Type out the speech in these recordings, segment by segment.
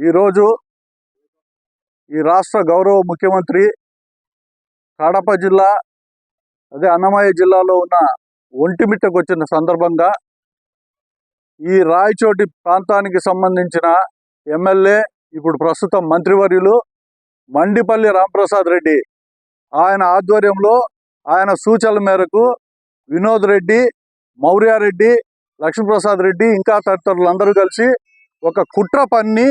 ఈరోజు ఈ రాష్ట్ర గౌరవ ముఖ్యమంత్రి కడప జిల్లా అదే అన్నమయ్య జిల్లాలో ఉన్న ఒంటిమిట్టకు వచ్చిన సందర్భంగా ఈ రాయచోటి ప్రాంతానికి సంబంధించిన ఎమ్మెల్యే ఇప్పుడు ప్రస్తుతం మంత్రివర్యులు మండిపల్లి రాంప్రసాద్ రెడ్డి ఆయన ఆధ్వర్యంలో ఆయన సూచనల మేరకు వినోద్ రెడ్డి మౌర్యారెడ్డి లక్ష్మీప్రసాద్ రెడ్డి ఇంకా తదితరులందరూ కలిసి ఒక కుట్ర పన్ని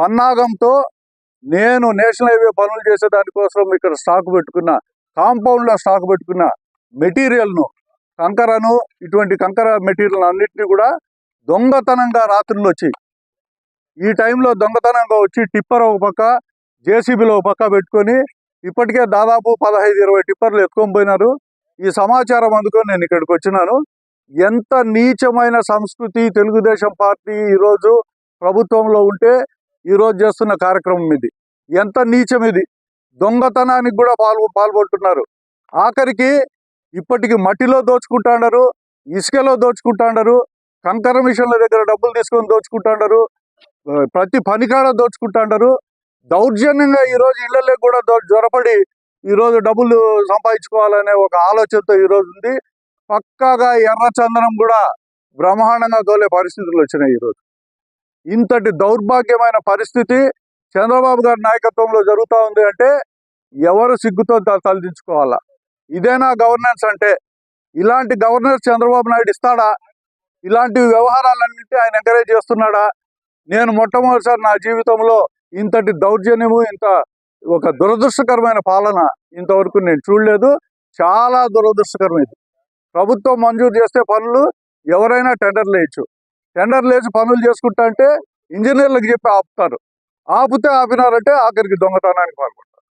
పన్నాగంతో నేను నేషనల్ హైవే పనులు చేసే దానికోసం ఇక్కడ స్టాక్ పెట్టుకున్న కాంపౌండ్లో స్టాక్ పెట్టుకున్న మెటీరియల్ను కంకరను ఇటువంటి కంకర మెటీరియల్ అన్నింటినీ కూడా దొంగతనంగా రాత్రులు వచ్చి ఈ టైంలో దొంగతనంగా వచ్చి టిప్పర్ ఒక పక్క జేసీబీలో ఒక పక్క పెట్టుకొని ఇప్పటికే దాదాపు పదహైదు ఇరవై టిప్పర్లు ఎత్తుకొని పోయినారు. ఈ సమాచారం అందుకొని నేను ఇక్కడికి వచ్చినాను. ఎంత నీచమైన సంస్కృతి తెలుగుదేశం పార్టీ ఈరోజు ప్రభుత్వంలో ఉంటే ఈరోజు చేస్తున్న కార్యక్రమం ఇది. ఎంత నీచం ఇది. దొంగతనానికి కూడా పాల్గొ పాల్గొంటున్నారు ఆఖరికి ఇప్పటికి మట్టిలో దోచుకుంటాండరు ఇసుకలో దోచుకుంటాండరు కంకర మిషన్ల దగ్గర డబ్బులు తీసుకొని దోచుకుంటాండరు ప్రతి పనికాడ దోచుకుంటాండరు. దౌర్జన్యంగా ఈరోజు ఇళ్ళలో కూడా దొ- జ్వరపడి ఈరోజు డబ్బులు సంపాదించుకోవాలనే ఒక ఆలోచనతో ఈరోజు ఉంది. పక్కాగా ఎర్రచందనం కూడా బ్రహ్మాండంగా దోలే పరిస్థితులు వచ్చినాయి ఈరోజు ఇంతటి దౌర్భాగ్యమైన పరిస్థితి చంద్రబాబు గారి నాయకత్వంలో జరుగుతూ ఉంది అంటే ఎవరు సిగ్గుతో తలదించుకోవాలా? ఇదేనా గవర్నెన్స్ అంటే ఇలాంటి గవర్నెన్స్ చంద్రబాబు నాయుడు ఇస్తాడా? ఇలాంటి వ్యవహారాలన్నింటి ఆయన ఎంకరేజ్ చేస్తున్నాడా? నేను మొట్టమొదటిసారి నా జీవితంలో ఇంతటి దౌర్జన్యము ఇంత ఒక దురదృష్టకరమైన పాలన ఇంతవరకు నేను చూడలేదు. చాలా దురదృష్టకరం ఇది ప్రభుత్వం మంజూరు చేస్తే పనులు ఎవరైనా టెండర్లు వేయచ్చు. టెండర్లు వేసి పనులు చేసుకుంటా అంటే ఇంజనీర్లకు చెప్పి ఆపుతారు. ఆపితే ఆపినారంటే ఆఖరికి దొంగతనానికి పాల్పడతారు.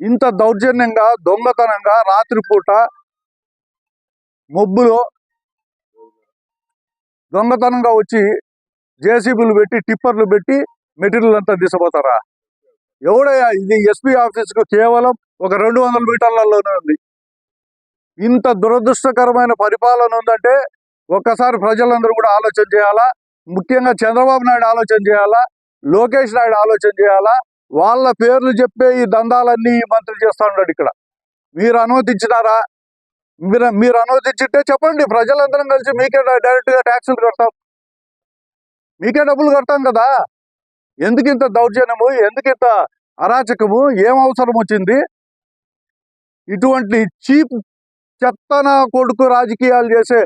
ఇంత దౌర్జన్యంగా దొంగతనంగా రాత్రిపూట మొబ్బులో దొంగతనంగా వచ్చి జేసీబీలు పెట్టి టిప్పర్లు పెట్టి మెటీరియల్ అంతా దిశపోతారా ఎవడయ్యా? ఇది ఎస్పీ ఆఫీస్కు కేవలం ఒక రెండు వందల మీటర్లలోనే ఉంది. ఇంత దురదృష్టకరమైన పరిపాలన ఉందంటే ఒక్కసారి ప్రజలందరూ కూడా ఆలోచన చేయాలా? ముఖ్యంగా చంద్రబాబు నాయుడు ఆలోచన చేయాలా? లోకేష్ నాయుడు ఆలోచన చేయాలా? వాళ్ళ పేర్లు చెప్పే ఈ దందాలన్నీ ఈ మంత్రి చేస్తూ ఉన్నాడు ఇక్కడ. మీరు అనుమతించినారా? మీరు మీరు అనుమతించింటే చెప్పండి. ప్రజలందరం కలిసి మీకే డైరెక్ట్గా ట్యాక్సులు కడతాం. మీకే డబ్బులు కడతాం కదా? ఎందుకు ఇంత దౌర్జన్యము? ఎందుకు ఇంత అరాచకము? ఏం అవసరం వచ్చింది? ఇటువంటి చీప్ చెత్తన కొడుకు రాజకీయాలు చేసే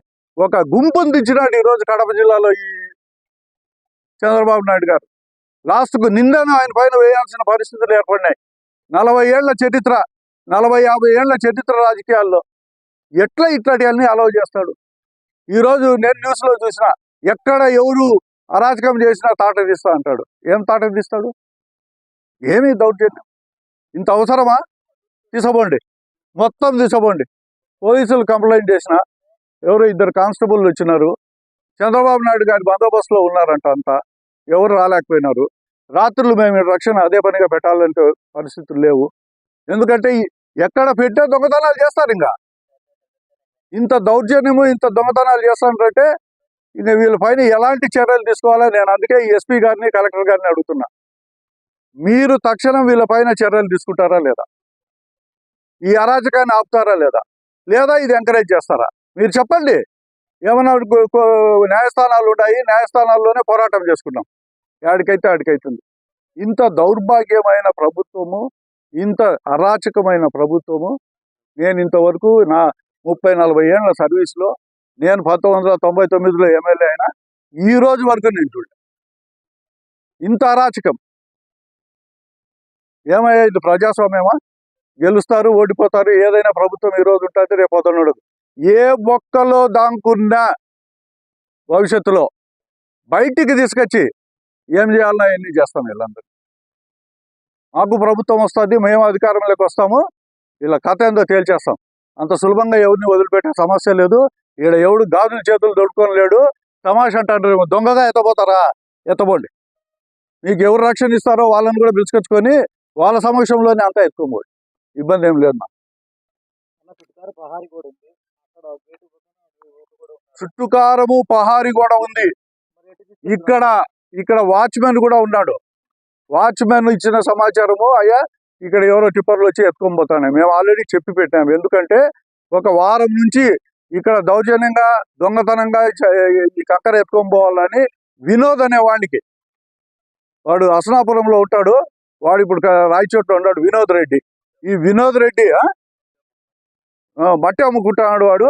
ఒక గుంపును దించినాడు ఈరోజు కడప జిల్లాలో ఈ చంద్రబాబు నాయుడు గారు. లాస్ట్కు నిందను ఆయన పైన వేయాల్సిన పరిస్థితులు ఏర్పడినాయి. నలభై ఏళ్ళ చరిత్ర నలభై యాభై ఏళ్ళ చరిత్ర రాజకీయాల్లో ఎట్లా ఇట్లాంటివన్నీ అలవ్ చేస్తాడు? ఈరోజు నేను న్యూస్లో చూసిన ఎక్కడ ఎవరు అరాచకం చేసినా తాట తీస్తా అంటాడు. ఏం తాట తీస్తాడు? ఏమీ దౌర్జన్యం ఇంత అవసరమా? తీసుకోండి మొత్తం తీసుకోండి పోలీసులు కంప్లైంట్ చేసిన ఎవరు ఇద్దరు కానిస్టేబుల్ వచ్చినారు. చంద్రబాబు నాయుడు గారి బందోబస్తులో ఉన్నారంట అంతా. ఎవరు రాలేకపోయినారు. రాత్రులు మేము రక్షణ అదే పనిగా పెట్టాలంటే పరిస్థితులు లేవు. ఎందుకంటే ఎక్కడ పెట్టే దొంగతనాలు చేస్తారు ఇంకా. ఇంత దౌర్జన్యము ఇంత దొంగతనాలు చేస్తానంటే ఇది వీళ్ళ పైన ఎలాంటి చర్యలు తీసుకోవాలో? నేను అందుకే ఎస్పీ గారిని కలెక్టర్ గారిని అడుగుతున్నా. మీరు తక్షణం వీళ్ళ పైన చర్యలు తీసుకుంటారా లేదా? ఈ అరాచకాన్ని ఆపుతారా లేదా? లేదా ఇది ఎంకరేజ్ చేస్తారా? మీరు చెప్పండి. ఏమన్నా న్యాయస్థానాలు ఉన్నాయి న్యాయస్థానాల్లోనే పోరాటం చేసుకున్నాం ఆడికైతే ఆడికైతుంది. ఇంత దౌర్భాగ్యమైన ప్రభుత్వము ఇంత అరాచకమైన ప్రభుత్వము నేను ఇంతవరకు నా ముప్పై నలభై ఏళ్ళ సర్వీస్లో నేను పంతొమ్మిది వందల తొంభై తొమ్మిదిలో ఎమ్మెల్యే అయినా ఈ రోజు వరకు నేను చూడలే. ఇంత అరాచకం. ఏమయ్యా ఇది ప్రజాస్వామ్యమా? గెలుస్తారు ఓడిపోతారు ఏదైనా ప్రభుత్వం ఈ రోజు ఉంటుంది రేపు పొద్దున్నడు ఏ బొక్కలో దాంకున్న భవిష్యత్తులో బయటికి తీసుకొచ్చి ఏం చేయాలన్నా ఎన్ని చేస్తాం వీళ్ళందరూ? మాకు ప్రభుత్వం వస్తుంది మేము అధికారంలోకి వస్తాము వీళ్ళ కథ ఏందో తేల్చేస్తాం. అంత సులభంగా ఎవరిని వదిలిపెట్టే సమస్య లేదు. ఈడ ఎవడు గాజుల చేతులు దొడుకొని లేడు తమాష అంటారు దొంగగా ఎత్తపోతారా ఎత్తబోండి. మీకు ఎవరు రక్షణ ఇస్తారో వాళ్ళని కూడా పిలుచుకొచ్చుకొని వాళ్ళ సమక్షంలోనే అంతా ఎత్తుకోబోండి ఇబ్బంది ఏం లేదు నాకు. చుట్టుకారము పహారి కూడా ఉంది. ఇక్కడ ఇక్కడ వాచ్మెన్ కూడా ఉన్నాడు. వాచ్మెన్ ఇచ్చిన సమాచారము అయ్యా ఇక్కడ ఎవరో టిప్పర్లు వచ్చి ఎత్తుకొని పోతానే మేము ఆల్రెడీ చెప్పి పెట్టాము ఎందుకంటే ఒక వారం నుంచి ఇక్కడ దౌర్జన్యంగా దొంగతనంగా ఈ కక్కర ఎత్తుకొని పోవాలని వినోద్ అనే వాడికి. వాడు అసనాపురంలో ఉంటాడు. వాడు ఇప్పుడు రాయచోట్లో ఉన్నాడు వినోద్ రెడ్డి. ఈ వినోద్ రెడ్డి ఆ? మట్టి అమ్ముకుంటున్నాడు వాడు.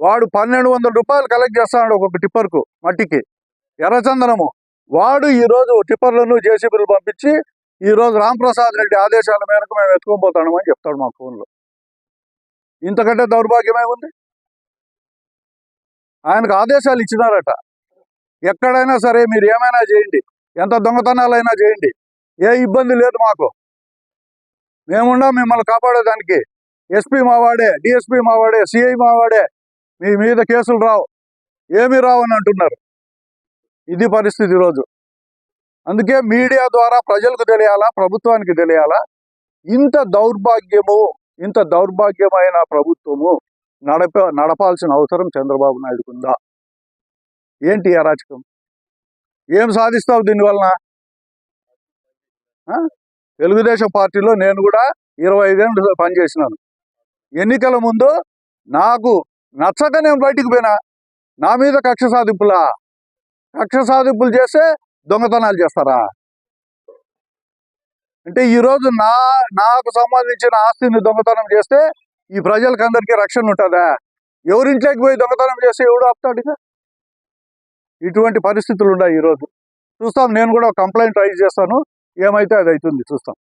వాడు పన్నెండు వందల రూపాయలు కలెక్ట్ చేస్తాడు ఒక్కొక్క టిప్పర్కు మట్టికి. ఎర్రచందనము. వాడు ఈ రోజు టిప్పర్లను జేసీబీలు పంపించి ఈ రోజు రాంప్రసాద్ రెడ్డి ఆదేశాల మేరకు మేము ఎత్తుకొని అని చెప్తాడు మా ఫోన్లో. ఇంతకంటే దౌర్భాగ్యమే ఉంది? ఆయనకు ఆదేశాలు ఇచ్చినారట. ఎక్కడైనా సరే మీరు ఏమైనా చేయండి. ఎంత దొంగతనాలైనా చేయండి. ఏ ఇబ్బంది లేదు మాకు. మేముండా మిమ్మల్ని కాపాడేదానికి. ఎస్పీ మావాడే డిఎస్పీ మావాడే సిఐ మావాడే మీ మీద కేసులు రావు. ఏమీ రావు అని అంటున్నారు. ఇది పరిస్థితి ఈరోజు. అందుకే మీడియా ద్వారా ప్రజలకు తెలియాలా ప్రభుత్వానికి తెలియాలా? ఇంత దౌర్భాగ్యము ఇంత దౌర్భాగ్యమైన ప్రభుత్వము నడప నడపాల్సిన అవసరం చంద్రబాబు నాయుడుకు ఉందా? ఏంటి అరాచకం ఏం సాధిస్తావు దీనివలన తెలుగుదేశం పార్టీలో నేను కూడా ఇరవై ఐదేళ్ళు పనిచేసినాను. ఎన్నికల ముందు నాకు నచ్చక నేను బయటికి పోయినా నా మీద కక్ష సాధింపులా? కక్ష సాధింపులు చేస్తే దొంగతనాలు చేస్తారా? అంటే ఈరోజు నా నాకు సంబంధించిన ఆస్తిని దొంగతనం చేస్తే ఈ ప్రజలకందరికీ రక్షణ ఉంటుందా? ఎవరింట్లోకి పోయి దొంగతనం చేస్తే ఎవడు ఆపుతాడు ఇటువంటి పరిస్థితులు ఉన్నాయి ఈరోజు చూస్తాం నేను కూడా కంప్లైంట్ రైజ్ చేస్తాను. ఏమైతే అది అవుతుంది చూస్తాం.